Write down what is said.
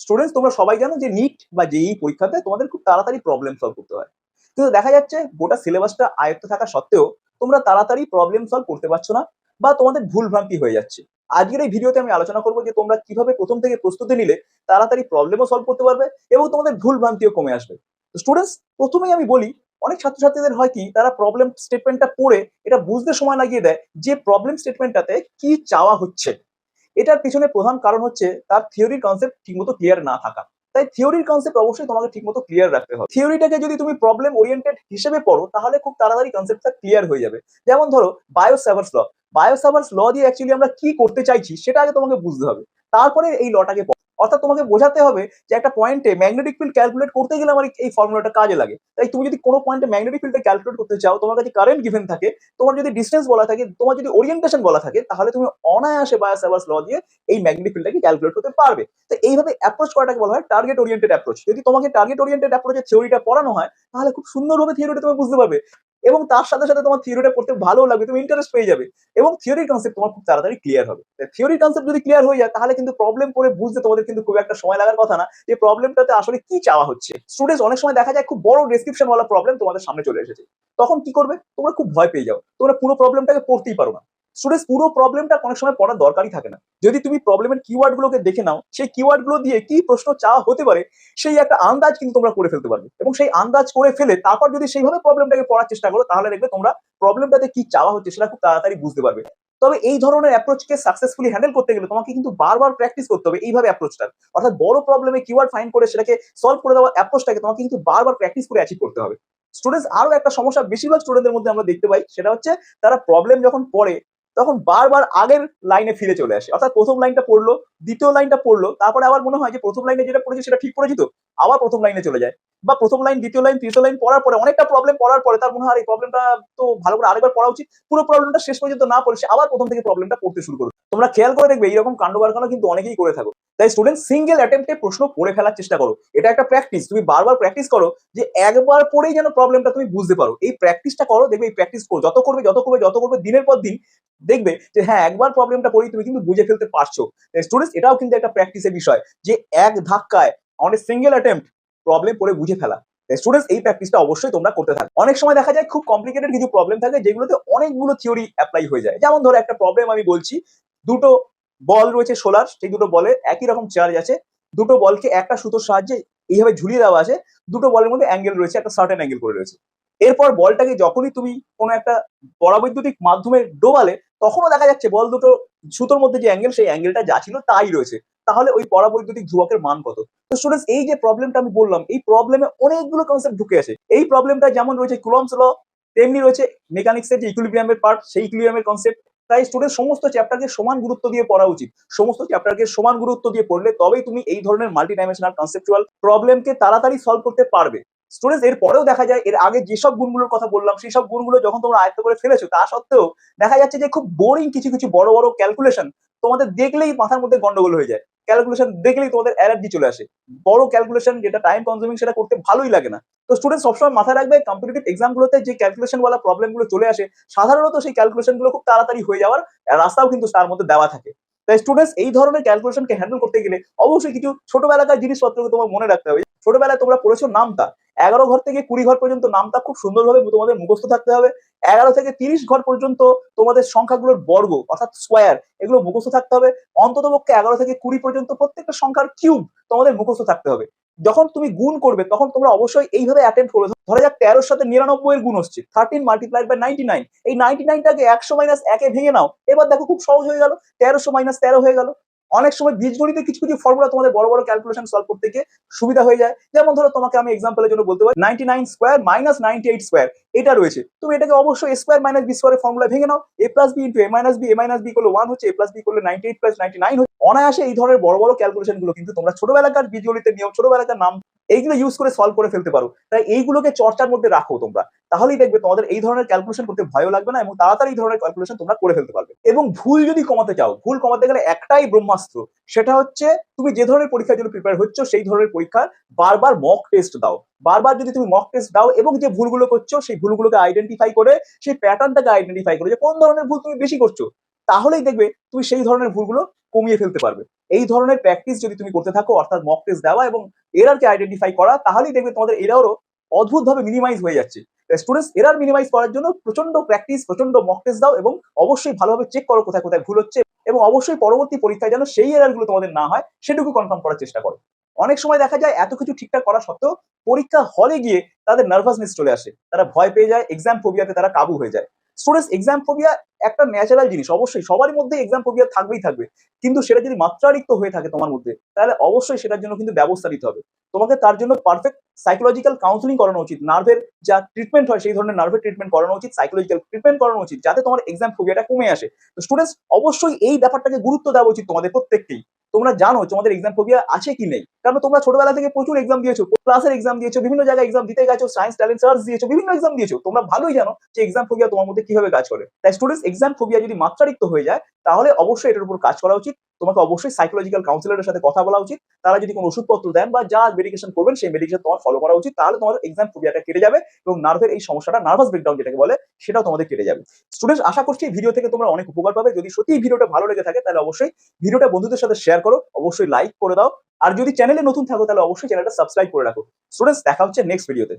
Students তোমরা সবাই জানো যে নিট বা জেই পরীক্ষাতে তোমাদের খুব তাড়াতাড়ি প্রবলেম সলভ করতে হয়। কিন্তু দেখা যাচ্ছে গোটা সিলেবাসটা আয়ত্ত থাকা সত্ত্বেও তোমরা তাড়াতাড়ি প্রবলেম সলভ করতে পারছ না বা তোমাদের ভুল ভ্রান্তি হয়ে যাচ্ছে। আজকের এই ভিডিওতে আমি আলোচনা করব যে তোমরা কীভাবে প্রথম থেকে প্রস্তুতি নিলে তাড়াতাড়ি প্রবলেমও সলভ করতে পারবে এবং তোমাদের ভুল ভ্রান্তিও কমে আসবে। স্টুডেন্টস প্রথমেই আমি বলি, অনেক ছাত্রছাত্রীদের হয় কি, তারা প্রবলেম স্টেটমেন্টটা পড়ে এটা বুঝতে সময় লাগিয়ে দেয় যে প্রবলেম স্টেটমেন্টটাতে কি চাওয়া হচ্ছে। এটার পিছনে প্রধান কারণ হচ্ছে তার থিওরির কনসেপ্ট ঠিকমতো ক্লিয়ার না থাকা। তাই থিওরির কনসেপ্ট অবশ্যই তোমাকে ঠিকমতো ক্লিয়ার রাখতে হবে। থিওরিটাকে যদি তুমি প্রবলেম ওরিয়েন্টেড হিসেবে পড়ো, তাহলে খুব তাড়াতাড়ি কনসেপ্টটা ক্লিয়ার হয়ে যাবে। যেমন ধরো বায়োসাভার্স ল বায়োসাভার্স ল দিয়ে অ্যাকচুয়ালি আমরা কি করতে চাইছি, সেটা আগে তোমাকে বুঝতে হবে। তারপরে এই লটাকে। অর্থাৎ তোমাকে বোঝাতে হবে যে একটা পয়েন্টে ম্যাগনেটিক ফিল্ড ক্যালকুলেট করতে গেলে আমার এই ফর্মুলাটা কাজে লাগে। তাই তুমি যদি কোনো পয়েন্টে ম্যাগনেটিক ফিল্ডটা ক্যালকুলেট করতে চাও, তোমার কাছে কারেন্ট গিভেন থাকে, তোমার যদি ডিস্টেন্স বলা থাকে, তোমার যদি ওরিয়েন্টেশন বলা থাকে, তাহলে তুমি অনায়াসে বায়োসাভার্স ল দিয়ে এই ম্যাগনেটিক ফিল্ডটাকে ক্যালকুলেট করতে পারবে। তো এইভাবে অ্যাপ্রোচ করাটাকে বলা হয় টার্গেট ওরিয়েন্টেড অ্যাপ্রোচ যদি তোমাকে টার্গেট ওরিয়েন্টেড অ্যাপ্রোচের থিওরিটা পড়ানো হয়, তাহলে খুব সুন্দরভাবে থিওরিটা তুমি বুঝতে পারবে। এবং তার সাথে সাথে তোমার থিওরিটা পড়তে ভালো লাগবে, তুমি ইন্টারেস্ট পেয়ে যাবে। এবং থিওরি কনসেপ্ট তোমার খুব তাড়াতাড়ি ক্লিয়ার হবে। থিওরি কনসেপ্ট যদি ক্লিয়ার হয়ে যায়, তাহলে কিন্তু প্রবলেম করে বুঝতে তোমাদের কিন্তু খুব একটা সময় লাগার কথা না। যে প্রবলেমটাতে আসলে কি চাওয়া হচ্ছে। স্টুডেন্টস অনেক সময় দেখা যায় খুব বড় ডেসক্রিপশন ওয়ালা প্রবলেম তোমাদের সামনে চলে এসেছে। তখন কি করবে? তোমরা খুব ভয় পেয়ে যাও। তোমরা পুরো প্রবলেমটাকে পড়তেই পারো না। স্টুডেন্টস পুরো প্রবলেমটা অনেক সময় পড়ার দরকারই থাকে না। যদি তুমি প্রবলেমের কিওয়ার্ড গুলোকে দেখে নাও, সেই কিওয়ার্ডগুলো দিয়ে কি প্রশ্ন চাওয়া হতে পারে, সেই একটা আন্দাজ কিন্তু তোমরা করে ফেলতে পারবে। এবং সেই আন্দাজ করে ফেলে তারপর যদি সেইভাবে প্রবলেমটাকে পড়ার চেষ্টা করো, তাহলে দেখবে তোমরা প্রবলেমটাতে কি চাওয়া হচ্ছে সেটা খুব তাড়াতাড়ি বুঝতে পারবে। তবে এই ধরনের অ্যাপ্রোচকে সাকসেসফুলি হ্যান্ডেল করতে গেলে তোমাকে কিন্তু বারবার প্র্যাকটিস করতে হবে এইভাবে অ্যাপ্রোচটা অর্থাৎ বড় প্রবলেমে কিওয়ার্ড ফাইন করে সেটাকে সলভ করে দেওয়া অ্যাপ্রোচটাকে তোমাকে কিন্তু বারবার প্র্যাকটিস করে অ্যাচিভ করতে হবে। স্টুডেন্টস আরও একটা সমস্যা বেশিরভাগ স্টুডেন্টদের মধ্যে আমরা দেখতে পাই, সেটা হচ্ছে তারা প্রবলেম যখন পড়ে তখন বারবার আগের লাইনে ফিরে চলে আসে। অর্থাৎ প্রথম লাইনটা পড়ল, দ্বিতীয় লাইনটা পড়ল, তারপরে আবার মনে হয় যে প্রথম লাইনে যেটা পড়েছে সেটা ঠিক পড়েছি তো? আবার প্রথম লাইনে চলে যায়। বা প্রথম লাইন দ্বিতীয় লাইন তৃতীয় লাইন পড়ার পরে অনেকটা প্রবলেম পড়ার পরে তার মনে হয় এই প্রবলেমটা তো ভালো করে আরেকবার পড়া উচিত। পুরো প্রবলেমটা শেষ পর্যন্ত না পড়ে আবার প্রথম থেকে প্রবলেমটা পড়তে শুরু করবে তোমরা খেয়াল করে দেখবে, এইরকম কাণ্ড কারখানা কিন্তু অনেকেই করে থাকো। তাই স্টুডেন্ট সিঙ্গেল অ্যাটেম্পটে প্রশ্ন পড়ে ফেলার চেষ্টা করো। এটা একটা প্র্যাকটিস তুমি বারবার প্র্যাকটিস করো যে একবার পড়েই যেন প্রবলেমটা তুমি বুঝতে পারো। এই প্র্যাকটিসটা করো, দেখবে এই প্র্যাকটিস করো। যত করবে যত করবে যত করবে, দিনের পর দিন দেখবে যে হ্যাঁ একবার প্রবলেমটা পড়েই তুমি কিন্তু বুঝে ফেলতে পারছ। স্টুডেন্টস এটাও কিন্তু একটা প্র্যাকটিসের বিষয় যে এক ধাক্কায় অনেক সিঙ্গেল অ্যাটেম্পট প্রবলেম পড়ে বুঝে ফেলা। স্টুডেন্টস এই প্র্যাকটিসটা অবশ্যই তোমরা করতে থাকো। অনেক সময় দেখা যায় খুব কমপ্লিকেটেড কিছু প্রবলেম থাকে, যেগুলোতে অনেকগুলো থিওরি অ্যাপ্লাই হয়ে যায়। যেমন ধরো, একটা প্রবলেম আমি বলছি, দুটো বল রয়েছে সোলার সেই দুটো বলে একই রকম চার্জ আছে। দুটো বলকে একটা সুতোর সাহায্যে এইভাবে ঝুলিয়ে দেওয়া আছে, দুটো বলের মধ্যে অ্যাঙ্গেল রয়েছে, একটা সার্টেন অ্যাঙ্গেল করে রয়েছে। এরপর বলটাকে যখনই তুমি কোনো একটা পরাবৈদ্যুতিক মাধ্যমে ডোবালে, তখনও দেখা যাচ্ছে বল দুটো সুতোর মধ্যে যে অ্যাঙ্গেল সেই অ্যাঙ্গেলটা যা ছিল তাই রয়েছে। তাহলে ওই পরাবৈদ্যুতিক ধ্রুবকের মান কত? তো স্টুডেন্টস এই যে প্রবলেমটা আমি বললাম, এই প্রবলেমে অনেকগুলো কনসেপ্ট ঢুকে আছে। এই প্রবলেমটা যেমন রয়েছে কুলমস ল তেমনি রয়েছে মেকানিক্সের যে ইকুইলিব্রিয়ামের পার্ট সেই ইকুইলিব্রিয়ামের কনসেপ্ট তাই স্টুডেন্ট সমস্ত চ্যাপ্টারকে সমান গুরুত্ব দিয়ে পড়া উচিত। সমস্ত চ্যাপ্টারকে সমান গুরুত্ব দিয়ে পড়লে তবেই তুমি এই ধরনের মাল্টি ডাইমেনশনাল কনসেপচুয়াল প্রবলেমকে তাড়াতাড়ি সলভ করতে পারবে। স্টুডেন্টস এর পরেও দেখা যায়, এর আগে যেসব গুণগুলোর কথা বললাম সেই সব গুণগুলো যখন তোমরা আয়ত্ত করে ফেলেছো, তা সত্ত্বেও দেখা যাচ্ছে যে খুব বোরিং কিছু কিছু বড় বড় ক্যালকুলেশন তোমাদের দেখলেই মাথার মধ্যে গন্ডগোল হয়ে যায়। ক্যালকুলেশন দেখলেই তোমাদের অ্যালার্জি চলে আসে। বড় ক্যালকুলেশন যেটা টাইম কনজিউমিং সেটা করতে ভালোই লাগে না। তো স্টুডেন্ট সবসময় মাথায় রাখবে কম্পিটিটিভ এক্সামগুলোতে যে ক্যালকুলেশন ওয়ালা প্রবলেমগুলো চলে আসে, সাধারণত সেই ক্যালকুলেশনগুলো খুব তাড়াতাড়ি হয়ে যাওয়ার রাস্তাও কিন্তু তার মধ্যে দেওয়া থাকে। তাই স্টুডেন্টস এই ধরনের ক্যালকুলেশনকে হ্যান্ডেল করতে গেলে অবশ্যই কিছু ছোটবেলাকার জিনিসপত্রকে তোমার মনে রাখতে হবে। ছোটবেলায় তোমরা পড়েছো নামতা। এগারো ঘর থেকে কুড়ি ঘর পর্যন্ত নামটা খুব সুন্দরভাবে তোমাদের মুখস্থ থাকতে হবে। এগারো থেকে তিরিশ ঘর পর্যন্ত তোমাদের সংখ্যাগুলোর বর্গ, অর্থাৎ স্কোয়ার এগুলো মুখস্থ থাকতে হবে। অন্তত পক্ষে এগারো থেকে কুড়ি পর্যন্ত প্রত্যেকটা সংখ্যার কিউব তোমাদের মুখস্থ থাকতে হবে। যখন তুমি গুণ করবে, তখন তোমরা অবশ্যই এইভাবে অ্যাটেম্প করবে ধরা। যাক তেরোর সাথে নিরানব্বই এর গুণ হচ্ছে thirteen multiplied by ninety nine এই নাইনটি নাইনটাকে একশো মাইনাস একে ভেঙে নাও। এবার দেখো খুব সহজ হয়ে গেল। তেরোশো মাইনাস তেরো হয়ে গেল। অনেক সময় বীজগণিতে কিছু কিছু ফর্মুলা তোমাদের বড় বড় ক্যালকুলেশন সলভ করতে গিয়ে সুবিধা হয়ে যায়। যেমন ধরো তোমাকে আমি এক্সাম্পলের জন্য বলতে পারি ninety nine square minus ninety eight square এটা রয়েছে। তুমি এটাকে অবশ্যই স্কোয়ার মাইনাস বি স্কোয়ারের ফর্মুলা ভেঙে নাও। A plus B into A minus B A minus B করলে ওয়ান হচ্ছে এ প্লাস বি করলে ninety eight plus ninety nine হচ্ছে। অনায়াসে এই ধরনের বড় বড় ক্যালকুলেশনগুলো কিন্তু তোমরা ছোটবেলাকার বীজগণিতের নিয়ম, ছোটবেলাকার নাম এইগুলো ইউজ করে সলভ করে ফেলতে পারো। তাই এইগুলোকে চর্চার মধ্যে রাখো তোমরা। তাহলেই দেখবে তোমাদের এই ধরনের ক্যালকুলেশন করতে ভয়ও লাগবে না এবং তাড়াতাড়ি এই ধরনের ক্যালকুলেশন তোমরা করে ফেলতে পারবে। এবং ভুল যদি কমাতে চাও, ভুল কমাতে গেলে একটাই ব্রহ্মাস্ত্র, সেটা হচ্ছে তুমি যে ধরনের পরীক্ষার জন্য প্রিপেয়ার হচ্ছ, সেই ধরনের পরীক্ষার বারবার মক টেস্ট দাও। বারবার যদি তুমি মক টেস্ট দাও এবং যে ভুলগুলো করছ, সেই ভুলগুলোকে আইডেন্টিফাই করে, সেই প্যাটার্নটাকে আইডেন্টিফাই করে যে কোন ধরনের ভুল তুমি বেশি করছ, তাহলেই দেখবে তুমি সেই ধরনের ভুলগুলো কমিয়ে ফেলতে পারবে। এই ধরনের প্র্যাকটিস যদি তুমি করতে থাকো, অর্থাৎ মক টেস্ট দেওয়া এবং এরারকে আইডেন্টিফাই করা, তাহলেই দেখবে তোমাদের এরারও অদ্ভুতভাবে মিনিমাইজ হয়ে যাচ্ছে। স্টুডেন্টস এরার মিনিমাইজ করার জন্য প্রচণ্ড প্র্যাকটিস প্রচণ্ড মক টেস্ট দাও এবং অবশ্যই ভালোভাবে চেক করো কোথায় কোথায় ভুল হচ্ছে এবং অবশ্যই পরবর্তী পরীক্ষায় যেন সেই এরারগুলো তোমাদের না হয়, সেটুকু কনফার্ম করার চেষ্টা করো। অনেক সময় দেখা যায় এত কিছু ঠিকঠাক করা সত্ত্বেও পরীক্ষা হলে গিয়ে তাদের নার্ভাসনেস চলে আসে। তারা ভয় পেয়ে যায় এক্সাম ফোবিয়াতে তারা কাবু হয়ে যায়। স্টুডেন্টস এক্সাম ফোবিয়া একটা ন্যাচারাল জিনিস, অবশ্যই সবারই মধ্যে এক্সাম ফোবিয়া থাকবেই থাকবে। কিন্তু সেটা যদি মাত্রারিক্ত হয়ে থাকে তোমার মধ্যে, তাহলে অবশ্যই সেটার জন্য কিন্তু ব্যবস্থা নিতে হবে। তোমাকে তার জন্য পারফেক্ট সাইকোলজিক্যাল কাউন্সিলিং করানো উচিত। নার্ভের যা ট্রিটমেন্ট হয়, সেই ধরনের নার্ভের ট্রিটমেন্ট করানো উচিত সাইকোলজিক্যাল ট্রিটমেন্ট করানো উচিত, যাতে তোমার এক্সাম ফোবিয়াটা কমে আসে। তো স্টুডেন্টস অবশ্যই এই ব্যাপারটাকে গুরুত্ব দেওয়া উচিত তোমাদের প্রত্যেককেই। তোমরা জানো তোমাদের এক্সাম ফোবিয়া আছে কি নেই। কারণ তোমরা ছোটবেলা থেকে প্রচুর এক্সাম দিয়েছ ক্লাসের এক্সাম দিয়েছ, বিভিন্ন জায়গায় এক্সাম দিতে গেছো সায়েন্স ট্যালেন্ট সার্চ দিয়েছ, বিভিন্ন এক্সাম দিয়েছ। তোমরা ভালোই জানো যে এক্সাম ফোবিয়া তোমার মধ্যে কীভাবে কাজ করে। তাই স্টুডেন্টস এক্সাম ফোবিয়া যদি মাত্রারিক্ত হয়ে যায়, তাহলে অবশ্যই এটার উপর কাজ করা উচিত। তোমাকে অবশ্যই সাইকোলজিক্যাল কাউন্সিলরের সাথে কথা বলা উচিত। তারা যদি কোনো ওষুধপত্র দেন বা যা মেডিকেশন করবেন, সেই মেডিকেশন তোমার ফলো করা উচিত। তাহলে তোমার এক্সাম ফোবিয়াটা কেটে যাবে এবং নার্ভের এই সমস্যাটা নার্ভাস ব্রেকডাউন যেটাকে বলে, সেটাও তোমাদের কেটে যাবে। স্টুডেন্টস আশা করছি ভিডিও থেকে তোমরা অনেক উপকার পাবে। যদি সত্যি ভিডিওটা ভালো লেগে থাকে, তাহলে অবশ্যই ভিডিওটা বন্ধুদের সাথে শেয়ার করো, অবশ্যই লাইক করে দাও। আর যদি চ্যানেলে নতুন থাকো, তাহলে অবশ্যই চ্যানেলটা সাবস্ক্রাইব করে রাখো। স্টুডেন্টস দেখা হচ্ছে নেক্সট ভিডিওতে